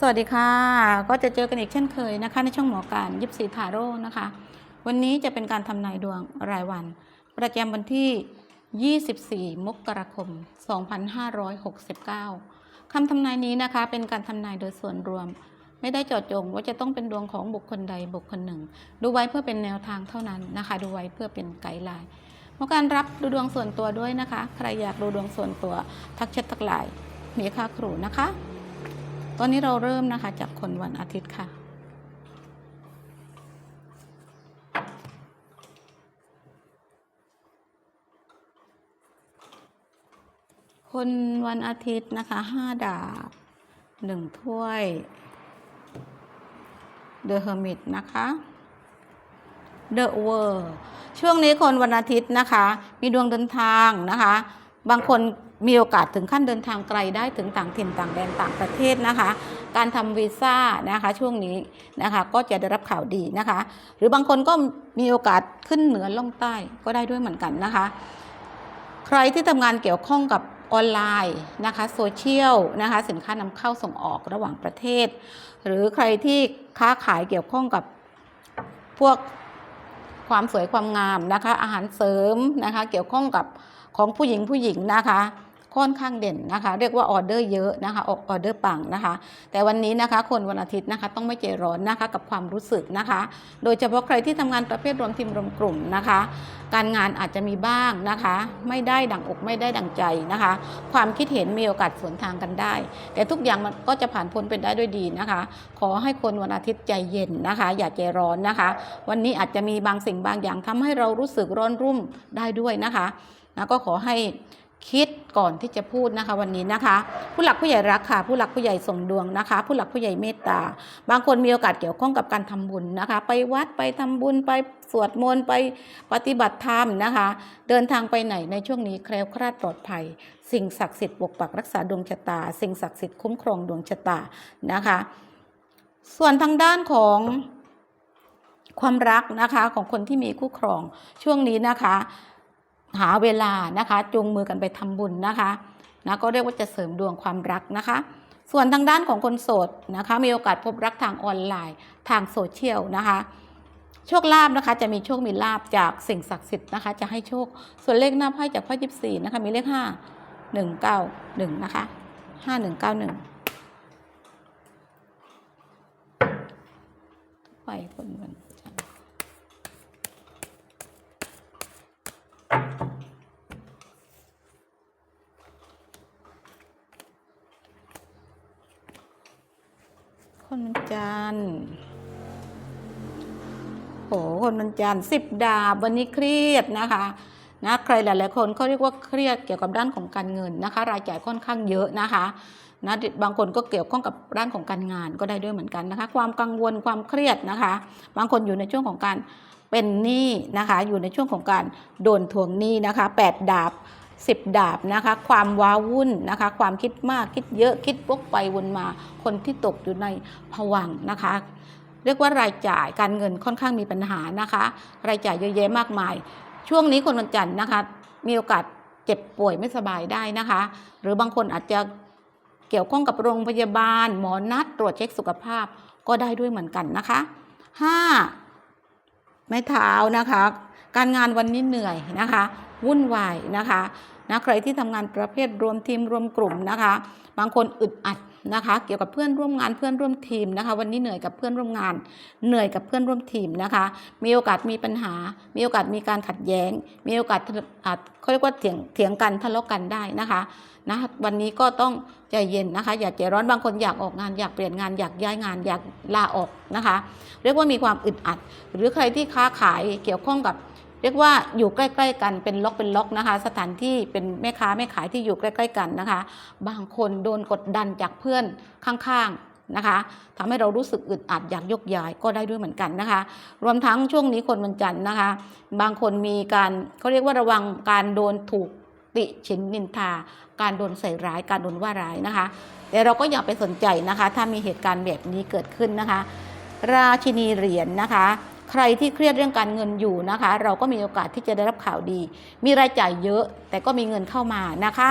สวัสดีค่ะ ก็จะเจอกันอีกเช่นเคยนะคะ ในช่องหมอการยิบสีทาโร่นะคะ วันนี้จะเป็นการทำนายดวงรายวัน ประจำวันที่ 24 มกราคม 2569 คำทำนายนี้นะคะ เป็นการทำนายโดยส่วนรวม ไม่ได้เจาะจงว่าจะต้องเป็นดวงของบุคคลใดบุคคลหนึ่ง ดูไว้เพื่อเป็นแนวทางเท่านั้นนะคะ ดูไว้เพื่อเป็นไกด์ไลน์หมอการรับดูดวงส่วนตัวด้วยนะคะ ใครอยากดูดวงส่วนตัวทักแชททักไลน์มีค่าครูนะคะ ตอนนี้เราเริ่มนะคะจากคนวันอาทิตย์ค่ะ คนวันอาทิตย์นะคะห้าดาบหนึ่งถ้วย The Hermit นะคะ The World ช่วงนี้คนวันอาทิตย์นะคะ มีดวงเดินทางนะคะ บางคน มีโอกาสถึงขั้นเดินทางไกลได้ถึงต่างถิ่นต่างแดนต่างประเทศนะคะ การทำวีซ่านะคะช่วงนี้นะคะก็จะได้รับข่าวดีนะคะ หรือบางคนก็มีโอกาสขึ้นเหนือล่องใต้ก็ได้ด้วยเหมือนกันนะคะ ใครที่ทำงานเกี่ยวข้องกับออนไลน์นะคะโซเชียลนะคะสินค้านำเข้าส่งออกระหว่างประเทศ หรือใครที่ค้าขายเกี่ยวข้องกับพวกความสวยความงามนะคะอาหารเสริมนะคะเกี่ยวข้องกับของผู้หญิงผู้หญิงนะคะ ค่อนข้างเด่นนะคะ เรียกว่าออเดอร์เยอะนะคะออเดอร์ปังนะคะ แต่วันนี้นะคะคนวันอาทิตย์นะคะต้องไม่ใจร้อนนะคะกับความรู้สึกนะคะ โดยเฉพาะใครที่ทำงานประเภทรวมทีมรวมกลุ่มนะคะ การงานอาจจะมีบ้างนะคะ ไม่ได้ดังอกไม่ได้ดังใจนะคะ ความคิดเห็นมีโอกาสสวนทางกันได้ แต่ทุกอย่างมันก็จะผ่านพ้นไปได้ด้วยดีนะคะ ขอให้คนวันอาทิตย์ใจเย็นนะคะ อย่าใจร้อนนะคะ วันนี้อาจจะมีบางสิ่งบางอย่างทำให้เรารู้สึกร้อนรุ่มได้ด้วยนะคะนะก็ขอให้ คิดก่อนที่จะพูดนะคะวันนี้นะคะ ผู้หลักผู้ใหญ่รักค่ะ ผู้หลักผู้ใหญ่ส่งดวงนะคะ ผู้หลักผู้ใหญ่เมตตา บางคนมีโอกาสเกี่ยวข้องกับการทำบุญนะคะ ไปวัดไปทำบุญไปสวดมนต์ไปปฏิบัติธรรมนะคะ เดินทางไปไหนในช่วงนี้แคล้วคลาดปลอดภัย สิ่งศักดิ์สิทธิ์ปกปักรักษาดวงชะตา สิ่งศักดิ์สิทธิ์คุ้มครองดวงชะตานะคะ ส่วนทางด้านของความรักนะคะของคนที่มีคู่ครองช่วงนี้นะคะ หาเวลานะคะจูงมือกันไปทำบุญนะคะนะก็เรียกว่าจะเสริมดวงความรักนะคะ ส่วนทางด้านของคนโสดนะคะ มีโอกาสพบรักทางออนไลน์ทางโซเชียลนะคะโชคลาภนะคะจะมีโชคมีลาภจากสิ่งศักดิ์สิทธิ์นะคะ จะให้โชคส่วนเลขหน้าไพ่จากไพ่ยิบสี่นะคะมีเลขห้าหนึ่งเก้าหนึ่งนะคะห้าหนึ่งเก้าหนึ่งไปคนวัน จันทร์คนวันจันทร์โหคนวันจันทร์สิบดาบวันนี้เครียดนะคะนะใครหลาย ๆ คนเขาเรียกว่าเครียดเกี่ยวกับด้านของการเงินนะคะ รายจ่ายค่อนข้างเยอะนะคะนะบางคนก็เกี่ยวข้องกับด้านของการงานก็ได้ด้วยเหมือนกันนะคะ ความกังวลความเครียดนะคะ บางคนอยู่ในช่วงของการเป็นหนี้นะคะ อยู่ในช่วงของการโดนทวงหนี้นะคะแปดดาบ สิบดาบนะคะ ความว้าวุ่นนะคะ ความคิดมากคิดเยอะคิดวกไปวนมา คนที่ตกอยู่ในผวังนะคะ เรียกว่ารายจ่ายการเงินค่อนข้างมีปัญหานะคะ รายจ่ายเยอะแยะมากมาย ช่วงนี้คนวันจันทร์นะคะ มีโอกาสเจ็บป่วยไม่สบายได้นะคะ หรือบางคนอาจจะเกี่ยวข้องกับโรงพยาบาล หมอนัดตรวจเช็คสุขภาพก็ได้ด้วยเหมือนกันนะคะห้า ไม้เท้านะคะ การงานวันนี้เหนื่อยนะคะ วุ่นวายนะคะนะใครที่ทำงานประเภทรวมทีมรวมกลุ่มนะคะ บางคนอึดอัด นะคะ เกี่ยวกับเพื่อนร่วมงานเพื่อนร่วมทีมนะคะ วันนี้เหนื่อยกับเพื่อนร่วมงาน เหนื่อยกับเพื่อนร่วมทีมนะคะ มีโอกาสมีปัญหา มีโอกาสมีการขัดแย้ง มีโอกาสเขาเรียกว่าเถียงเถียงกันทะเลาะกันได้นะคะนะวันนี้ก็ต้องใจเย็นนะคะ อย่าใจร้อนบางคนอยากออกงาน อยากเปลี่ยนงานอยากย้ายงานอยากลาออกนะคะ เรียกว่ามีความอึดอัด หรือใครที่ค้าขายเกี่ยวข้องกับ เรียกว่าอยู่ใกล้ๆกันเป็นล็อกเป็นล็อกนะคะ สถานที่เป็นแม่ค้าแม่ขายที่อยู่ใกล้ๆกันนะคะ บางคนโดนกดดันจากเพื่อนข้างๆนะคะทำให้เรารู้สึกอึดอัดอยากยกย้ายก็ได้ด้วยเหมือนกันนะคะ รวมทั้งช่วงนี้คนวันจันทร์นะคะ บางคนมีการเขาเรียกว่าระวังการโดนถูกติฉินนินทา การโดนใส่ร้ายการโดนว่าร้ายนะคะ แต่เราก็อย่าไปสนใจนะคะ ถ้ามีเหตุการณ์แบบนี้เกิดขึ้นนะคะ ราชินีเหรียญนะคะ ใครที่เครียดเรื่องการเงินอยู่นะคะ เราก็มีโอกาสที่จะได้รับข่าวดี มีรายจ่ายเยอะแต่ก็มีเงินเข้ามานะคะ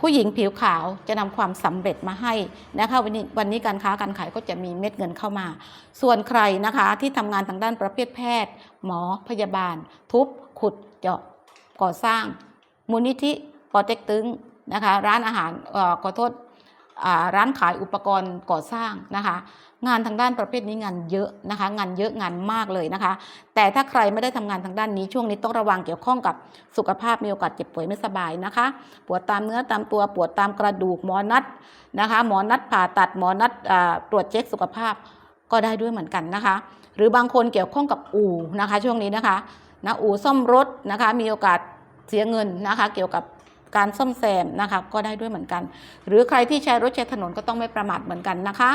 ผู้หญิงผิวขาวจะนำความสำเร็จมาให้นะคะวันนี้วันนี้การค้าการขายก็จะมีเม็ดเงินเข้ามา ส่วนใครนะคะที่ทำงานทางด้านประเภทแพทย์ หมอพยาบาล ทุบ ขุดเจาะก่อสร้าง มูลนิธิปอเต็กตึงนะคะ ร้านอาหารขอโทษร้านขายอุปกรณ์ก่อสร้างนะคะ งานทางด้านประเภทนี้งานเยอะนะคะ งานเยอะงานมากเลยนะคะ แต่ถ้าใครไม่ได้ทำงานทางด้านนี้ช่วงนี้ต้องระวังเกี่ยวข้องกับสุขภาพมีโอกาสเจ็บป่วยไม่สบายนะคะ ปวดตามเนื้อตามตัวปวดตามกระดูกหมอนัดนะคะ หมอนัดผ่าตัดหมอนัดตรวจเช็คสุขภาพก็ได้ด้วยเหมือนกันนะคะ หรือบางคนเกี่ยวข้องกับอู่นะคะ ช่วงนี้นะคะนะอู่ซ่อมรถนะคะ มีโอกาสเสียเงินนะคะ เกี่ยวกับ การซ่อมแซมนะคะก็ได้ด้วยเหมือนกัน หรือใครที่ใช้รถใช้ถนนก็ต้องไม่ประมาทเหมือนกันนะคะ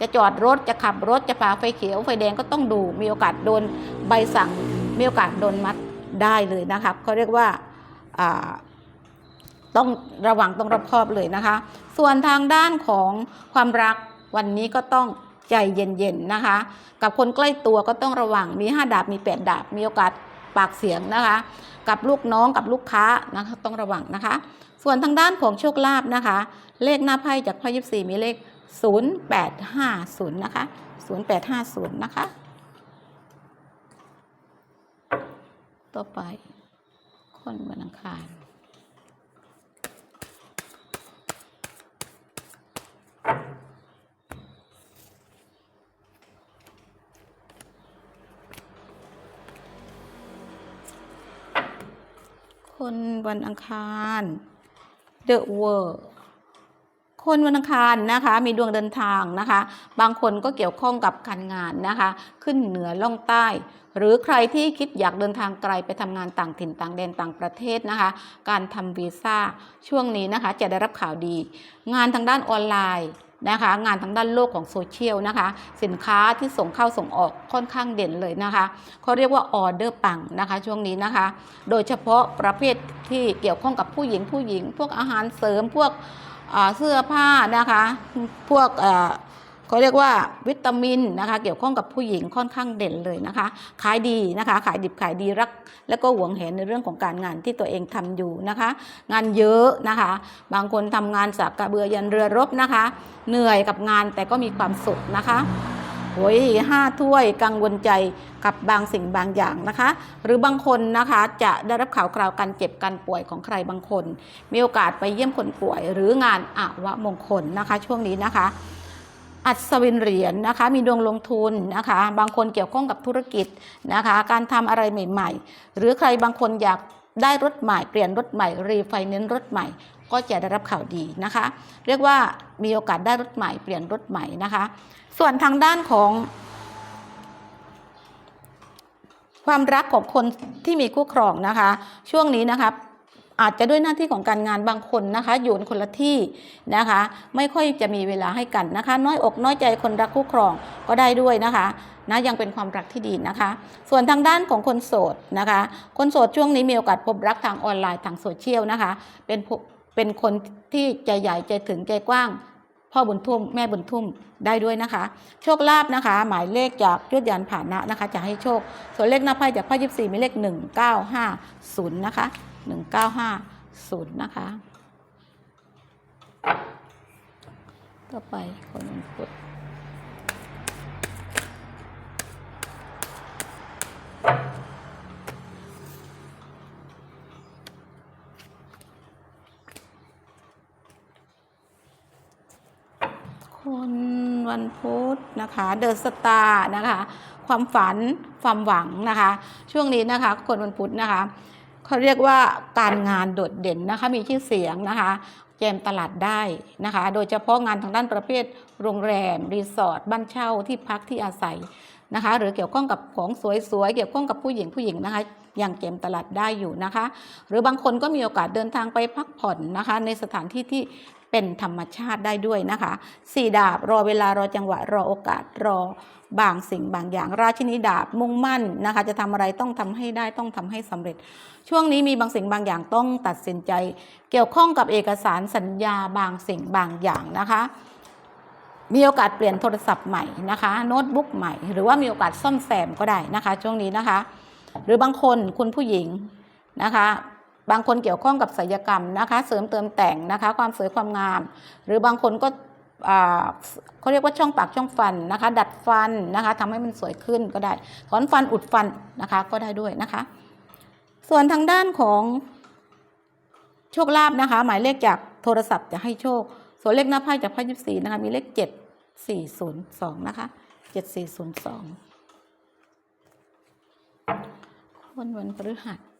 จะจอดรถจะขับรถจะฝ่าไฟเขียวไฟแดงก็ต้องดู มีโอกาสโดนใบสั่ง มีโอกาสโดนมัดได้เลยนะคะเขาเรียกว่าต้องระวังต้องรอบคอบเลยนะคะ ส่วนทางด้านของความรักวันนี้ก็ต้องใจเย็นๆนะคะ กับคนใกล้ตัวก็ต้องระวังมี 5 ดาบมี 8 ดาบมีโอกาส ปากเสียงนะคะ กับลูกน้องกับลูกค้านะคะต้องระวังนะคะ ส่วนทางด้านของโชคลาภนะคะ เลขหน้าไพ่จากไพ่ยิบสี่มีเลข 0850 นะคะ 0850 นะคะ ต่อไปคนวันอังคาร คนวันอังคาร The World คนวันอังคารนะคะมีดวงเดินทางนะคะ บางคนก็เกี่ยวข้องกับการงานนะคะ ขึ้นเหนือล่องใต้ หรือใครที่คิดอยากเดินทางไกลไปทำงานต่างถิ่นต่างแดนต่างประเทศนะคะ การทำวีซ่าช่วงนี้นะคะจะได้รับข่าวดี งานทางด้านออนไลน์ นะคะ งานทางด้านโลกของโซเชียลนะคะ สินค้าที่ส่งเข้าส่งออกค่อนข้างเด่นเลยนะคะเขาเรียกว่าออเดอร์ปังนะคะช่วงนี้นะคะ โดยเฉพาะประเภทที่เกี่ยวข้องกับผู้หญิงผู้หญิง พวกอาหารเสริมพวกเสื้อผ้านะคะ พวก เขาเรียกว่าวิตามินนะคะเกี่ยวข้องกับผู้หญิงค่อนข้างเด่นเลยนะคะขายดีนะคะขายดิบขายดีรัก แล้วก็หวงแหนในเรื่องของการงานที่ตัวเองทำอยู่นะคะ งานเยอะนะคะ บางคนทำงานสักกระเบือยันเรือรบนะคะ เหนื่อยกับงานแต่ก็มีความสุขนะคะโอ้ยห้าถ้วยกังวลใจกับบางสิ่งบางอย่างนะคะ หรือบางคนนะคะจะได้รับข่าวคราวการเจ็บการป่วยของใครบางคน มีโอกาสไปเยี่ยมคนป่วยหรืองานอาวมงคลนะคะ ช่วงนี้นะคะ อัศวินเหรียญนะคะมีดวงลงทุนนะคะบางคนเกี่ยวข้องกับธุรกิจนะคะการทำอะไรใหม่ ๆ หรือใครบางคนอยากได้รถใหม่เปลี่ยนรถใหม่ รีไฟแนนซ์รถใหม่ก็จะได้รับข่าวดีนะคะ เรียกว่ามีโอกาสได้รถใหม่เปลี่ยนรถใหม่นะคะ ส่วนทางด้านของ ความรักของคนที่มีคู่ครองนะคะ ช่วงนี้นะคะ อาจจะด้วยหน้าที่ของการงานบางคนนะคะอยู่คนละที่นะคะ ไม่ค่อยจะมีเวลาให้กันนะคะ น้อยอกน้อยใจคนรักคู่ครองก็ได้ด้วยนะคะนะยังเป็นความรักที่ดีนะคะ ส่วนทางด้านของคนโสดนะคะ คนโสดช่วงนี้มีโอกาสพบรักทางออนไลน์ทางโซเชียลนะคะ เป็นเป็นคนที่ใจใหญ่ใจถึงใจกว้างพ่อบุญทุ่มแม่บุญทุ่มได้ด้วยนะคะ โชคลาภนะคะ หมายเลขจากยวดยานผ่านนะนะคะ จะให้โชค ส่วนเลขหน้าไพ่จากไพ่ยิบสี่มีเลขหนึ่งเก้าห้าศูนย์นะคะ หนึ่งเก้าห้าศูนย์นะคะ ต่อไปคนวันพุธคนวันพุธนะคะเดอะสตาร์นะคะ ความฝันความหวังนะคะ ช่วงนี้นะคะ คนวันพุธนะคะ เขาเรียกว่าการงานโดดเด่นนะคะมีชื่อเสียงนะคะแจมตลาดได้นะคะ โดยเฉพาะงานทางด้านประเภทโรงแรม รีสอร์ทบ้านเช่าที่พักที่อาศัยนะคะ หรือเกี่ยวข้องกับของสวยๆเกี่ยวข้องกับผู้หญิงผู้หญิงนะคะยังเกมตลาดได้อยู่นะคะ หรือบางคนก็มีโอกาสเดินทางไปพักผ่อนนะคะ ในสถานที่ที่ เป็นธรรมชาติได้ด้วยนะคะสี่ดาบรอเวลารอจังหวะรอโอกาสรอบางสิ่งบางอย่าง ราชินีดาบมุ่งมั่นนะคะ จะทำอะไรต้องทำให้ได้ต้องทำให้สำเร็จ ช่วงนี้มีบางสิ่งบางอย่างต้องตัดสินใจ เกี่ยวข้องกับเอกสารสัญญาบางสิ่งบางอย่างนะคะมีโอกาสเปลี่ยนโทรศัพท์ใหม่นะคะ โน้ตบุ๊กใหม่ หรือว่ามีโอกาสซ่อมแซมก็ได้นะคะ ช่วงนี้นะคะ หรือบางคนคุณผู้หญิงนะคะ บางคนเกี่ยวข้องกับศิลปกรรมนะคะ เสริมเติมแต่งนะคะ ความสวยความงาม หรือบางคนก็เขาเรียกว่าช่องปากช่องฟันนะคะ ดัดฟันนะคะทำให้มันสวยขึ้นก็ได้ ถอนฟันอุดฟันนะคะก็ได้ด้วยนะคะ ส่วนทางด้านของโชคลาภนะคะ หมายเลขจากโทรศัพท์จะให้โชค ส่วนเลขหน้าไพ่จากไพ่ยิบสี่นะคะ มีเลขเจ็ดสี่ศูนย์สองนะคะเจ็ดสี่ศูนย์สองวันวันพฤหัส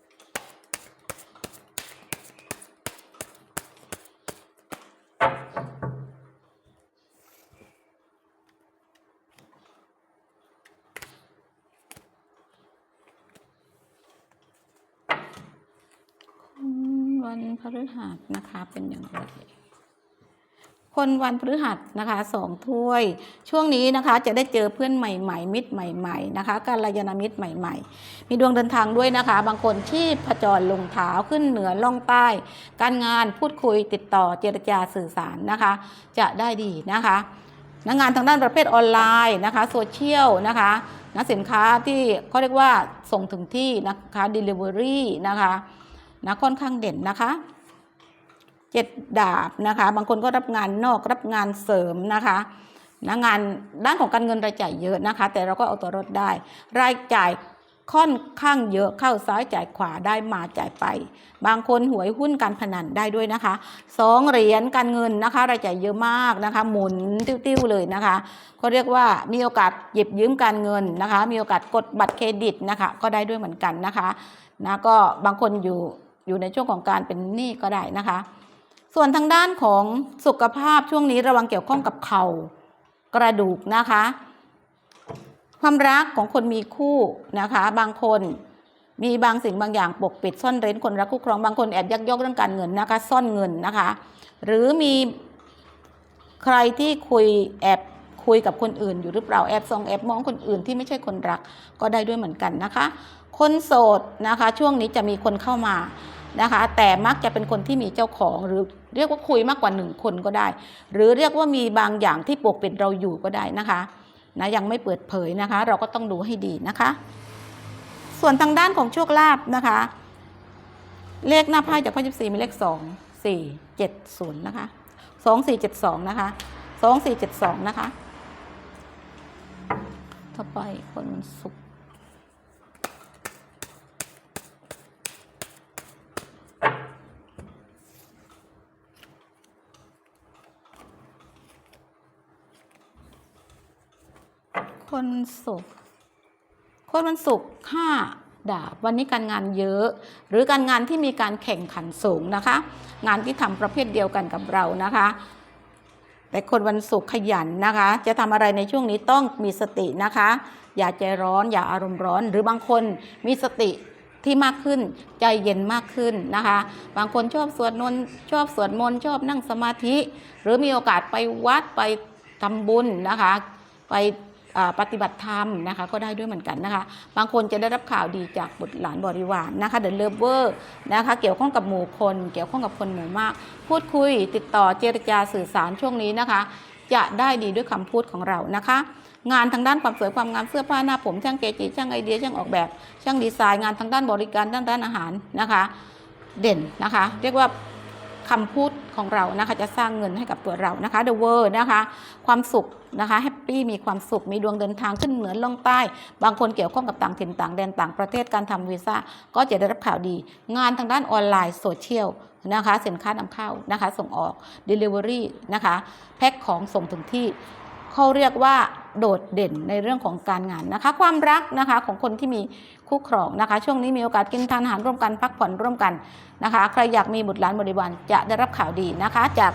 พฤหัสนะคะเป็นอย่างไรคนวันพฤหัสนะคะสองถ้วย ช่วงนี้นะคะจะได้เจอเพื่อนใหม่ ๆ มิตรใหม่ ๆ นะคะการยานมิตรใหม่ ๆ มีดวงเดินทางด้วยนะคะ บางคนที่ผจรลงเท้าขึ้นเหนือล่องใต้ การงานพูดคุยติดต่อเจรจาสื่อสารนะคะ จะได้ดีนะคะนักงานทางด้านประเภทออนไลน์นะคะโซเชียลนะคะนะสินค้าที่เขาเรียกว่าส่งถึงที่นะคะ Delivery นะคะ นะค่อนข้างเด่นนะคะเจ็ดดาบนะคะ บางคนก็รับงานนอกรับงานเสริมนะคะนะงานด้านของการเงินรายจ่ายเยอะนะคะ แต่เราก็เอาตัวรอดได้ รายจ่ายค่อนข้างเยอะเข้าซ้ายจ่ายขวาได้มาจ่ายไป บางคนหวยหุ้นการพนันได้ด้วยนะคะสองเหรียญการเงินนะคะ รายจ่ายเยอะมากนะคะ หมุนติ้วๆเลยนะคะเขาเรียกว่ามีโอกาสหยิบยืมการเงินนะคะ มีโอกาสกดบัตรเครดิตนะคะ ก็ได้ด้วยเหมือนกันนะคะนะก็บางคนอยู่ อยู่ในช่วงของการเป็นหนี้ก็ได้นะคะ ส่วนทางด้านของสุขภาพช่วงนี้ระวังเกี่ยวข้องกับเข่ากระดูกนะคะ ความรักของคนมีคู่นะคะ บางคนมีบางสิ่งบางอย่างปกปิดซ่อนเร้นคนรักคู่ครองบางคนแอบยักยอกเรื่องการเงินนะคะ ซ่อนเงินนะคะ หรือมีใครที่คุยแอบ คุยกับคนอื่นอยู่หรือเปล่าแอบส่องแอบมองคนอื่นที่ไม่ใช่คนรักก็ได้ด้วยเหมือนกันนะคะ คนโสดนะคะช่วงนี้จะมีคนเข้ามานะคะ แต่มักจะเป็นคนที่มีเจ้าของหรือเรียกว่าคุยมากกว่าหนึ่งคนก็ได้ หรือเรียกว่ามีบางอย่างที่ปกปิดเราอยู่ก็ได้นะคะนะยังไม่เปิดเผยนะคะ เราก็ต้องดูให้ดีนะคะ ส่วนทางด้านของโชคลาภนะคะ เลขหน้าไพ่จากไพ่ยิบสี่มีเลขสองสี่เจ็ดศูนย์นะคะสองสี่เจ็ดสองนะคะสองสี่เจ็ดสองนะคะ ต่อไปคนวันศุกร์คนศุกร์คนวันศุกร์ห้าดาบวันนี้การงานเยอะ หรือการงานที่มีการแข่งขันสูงนะคะ งานที่ทำประเภทเดียวกันกับเรานะคะ แต่คนวันศุกร์ขยันนะคะ จะทำอะไรในช่วงนี้ต้องมีสตินะคะ อย่าใจร้อนอย่าอารมณ์ร้อน หรือบางคนมีสติที่มากขึ้นใจเย็นมากขึ้นนะคะ บางคนชอบสวดมนต์ชอบสวดมนต์ชอบนั่งสมาธิ หรือมีโอกาสไปวัดไปทำบุญนะคะ ไป ปฏิบัติธรรมนะคะก็ได้ด้วยเหมือนกันนะคะ บางคนจะได้รับข่าวดีจากบุตรหลานบริวารนะคะเด e เลเวอร์นะคะเกี่ยวข้องกับหมู่คน เกี่ยวข้องกับคนหมู่มาก พูดคุยติดต่อเจรจาสื่อสารช่วงนี้นะคะ จะได้ดีด้วยคำพูดของเรานะคะงานทางด้านความสวยความงามเสื้อผ้าหน้าผมช่างเกจิช่างไอเดียช่างออกแบบ ช่างดีไซน์งานทางด้านบริการด้านด้านอาหารนะคะ เด่นนะคะ เรียกว่า คำพูดของเรานะคะจะสร้างเงินให้กับตัวเรานะคะ The World นะคะ ความสุขนะคะแฮปปี้มีความสุขมีดวงเดินทางขึ้นเหนือล่องใต้ บางคนเกี่ยวข้องกับต่างถิ่นต่างแดนต่างประเทศการทำวีซ่าก็จะได้รับข่าวดี งานทางด้านออนไลน์โซเชียลนะคะสินค้านำเข้านะคะ ส่งออก Delivery นะคะ แพ็คของส่งถึงที่ เขาเรียกว่าโดดเด่นในเรื่องของการงานนะคะ ความรักนะคะของคนที่มีคู่ครองนะคะ ช่วงนี้มีโอกาสกินทานอาหารร่วมกันพักผ่อนร่วมกันนะคะ ใครอยากมีบุตรหลานบริวารจะได้รับข่าวดีนะคะจาก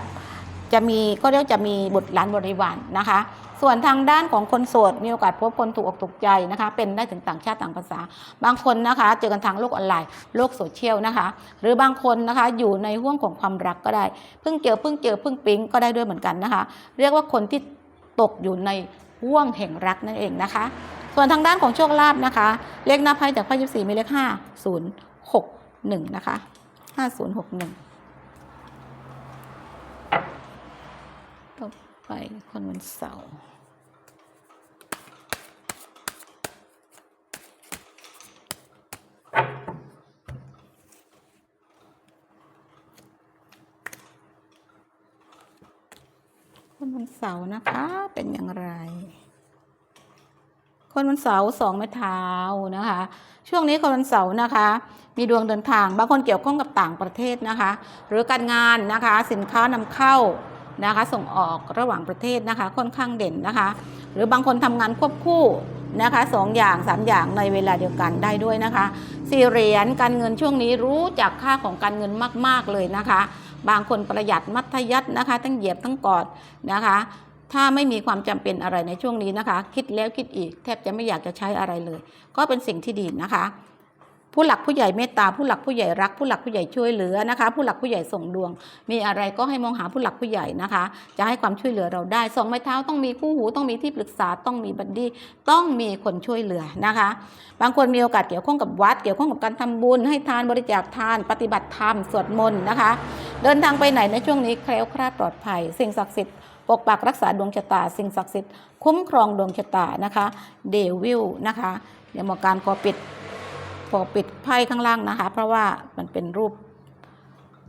จะมีก็เรียกจะมีบุตรหลานบริวารนะคะ ส่วนทางด้านของคนโสดมีโอกาสพบคนถูกอกถูกใจนะคะ เป็นได้ถึงต่างชาติต่างภาษา บางคนนะคะเจอกันทางโลกออนไลน์โลกโซเชียลนะคะ หรือบางคนนะคะอยู่ในห่วงของความรักก็ได้ เพิ่งเจอเพิ่งเจอเพิ่งปิ๊งก็ได้ด้วยเหมือนกันนะคะ เรียกว่าคนที่ ตกอยู่ในห่วงแห่งรักนั่นเองนะคะ ส่วนทางด้านของโชคลาภนะคะ เลขหน้าไพ่จากไพ่ยี่สี่มีเลขห้าศูนย์หกหนึ่งนะคะห้าศูนย์หกหนึ่งต่อไปคนวันเสาร์ เสาร์นะคะ เป็นอย่างไร คนวันเสาร์สองไม้เท้านะคะ ช่วงนี้คนวันเสาร์นะคะ มีดวงเดินทางบางคนเกี่ยวข้องกับต่างประเทศนะคะ หรือการงานนะคะ สินค้านำเข้านะคะ ส่งออกระหว่างประเทศนะคะ ค่อนข้างเด่นนะคะ หรือบางคนทำงานควบคู่ นะคะสองอย่างสามอย่างในเวลาเดียวกันได้ด้วยนะคะสี่เหรียญการเงินช่วงนี้รู้จักค่าของการเงินมาก ๆ เลยนะคะ บางคนประหยัดมัธยัตินะคะ ทั้งเหยียบทั้งกอดนะคะ ถ้าไม่มีความจำเป็นอะไรในช่วงนี้นะคะ คิดแล้วคิดอีกแทบจะไม่อยากจะใช้อะไรเลย ก็เป็นสิ่งที่ดีนะคะ ผู้หลักผู้ใหญ่เมตตาผู้หลักผู้ใหญ่รัก ผู้หลักผู้ใหญ่ช่วยเหลือนะคะ ผู้หลักผู้ใหญ่ส่งดวง มีอะไรก็ให้มองหาผู้หลักผู้ใหญ่นะคะ จะให้ความช่วยเหลือเราได้สองไม้เท้าต้องมีคู่หูต้องมีที่ปรึกษาต้องมีบัดดี้ต้องมีคนช่วยเหลือนะคะ บางคนมีโอกาสเกี่ยวข้องกับวัด เกี่ยวข้องกับการทำบุญ ให้ทานบริจาคทาน ปฏิบัติธรรมสวดมนต์นะคะ เดินทางไปไหนในช่วงนี้แคล้วคลาดปลอดภัย สิ่งศักดิ์สิทธิ์ปกปักรักษาดวงชะตา สิ่งศักดิ์สิทธิ์คุ้มครองดวงชะตานะคะเดวิลนะคะเดี๋ยวหมอการขอปิด ขอปิดไพ่ข้างล่างนะคะ เพราะว่ามันเป็นรูป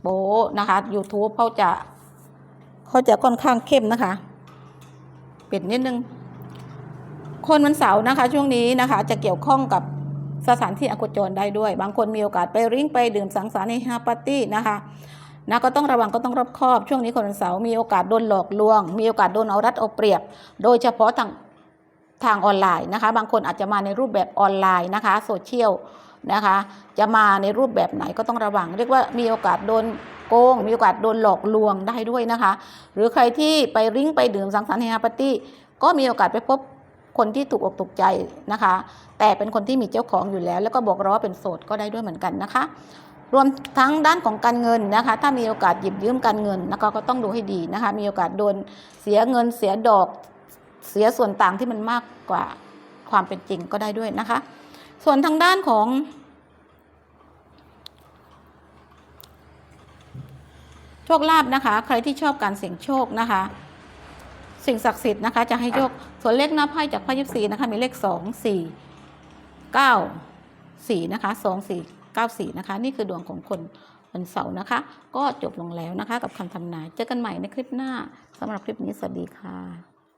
โป๊นะคะ YouTube เขาจะเขาจะค่อนข้างเข้มนะคะ ปิดนิดนึง คนวันเสาร์นะคะ ช่วงนี้นะคะ จะเกี่ยวข้องกับสถานที่อโคจรได้ด้วย บางคนมีโอกาสไปริ้งไปดื่มสังสรรค์ในฮาปาร์ตี้นะคะนะก็ต้องระวังก็ต้องรอบคอบ ช่วงนี้คนวันเสาร์มีโอกาสโดนหลอกลวง มีโอกาสโดนเอารัดเอาเปรียบ โดยเฉพาะทางทางออนไลน์นะคะ บางคนอาจจะมาในรูปแบบออนไลน์นะคะโซเชียล นะคะ จะมาในรูปแบบไหนก็ต้องระวัง เรียกว่ามีโอกาสโดนโกง มีโอกาสโดนหลอกลวงได้ด้วยนะคะ หรือใครที่ไปริ้งไปดื่มสังสรรค์ในฮาปาร์ตี้ก็มีโอกาสไปพบคนที่ถูกอกถูกใจนะคะ แต่เป็นคนที่มีเจ้าของอยู่แล้ว แล้วก็บอกเราว่าเป็นโสดก็ได้ด้วยเหมือนกันนะคะ รวมทั้งด้านของการเงินนะคะ ถ้ามีโอกาสหยิบยืมการเงินนะคะก็ต้องดูให้ดีนะคะ มีโอกาสโดนเสียเงินเสียดอกเสียส่วนต่างที่มันมากกว่าความเป็นจริงก็ได้ด้วยนะคะ ส่วนทางด้านของ โชคลาภนะคะ ใครที่ชอบการเสี่ยงโชคนะคะ สิ่งศักดิ์สิทธิ์นะคะ จะให้โชคส่วนเลขหน้าไพ่จากไพ่ยิบสีนะคะ มีเลขสองสี่เก้าสี่นะคะสองสี่เก้าสี่นะคะ นี่คือดวงของคนวันเสาร์นะคะ ก็จบลงแล้วนะคะ กับคำทำนายเจอกันใหม่ในคลิปหน้าสำหรับคลิปนี้สวัสดีค่ะ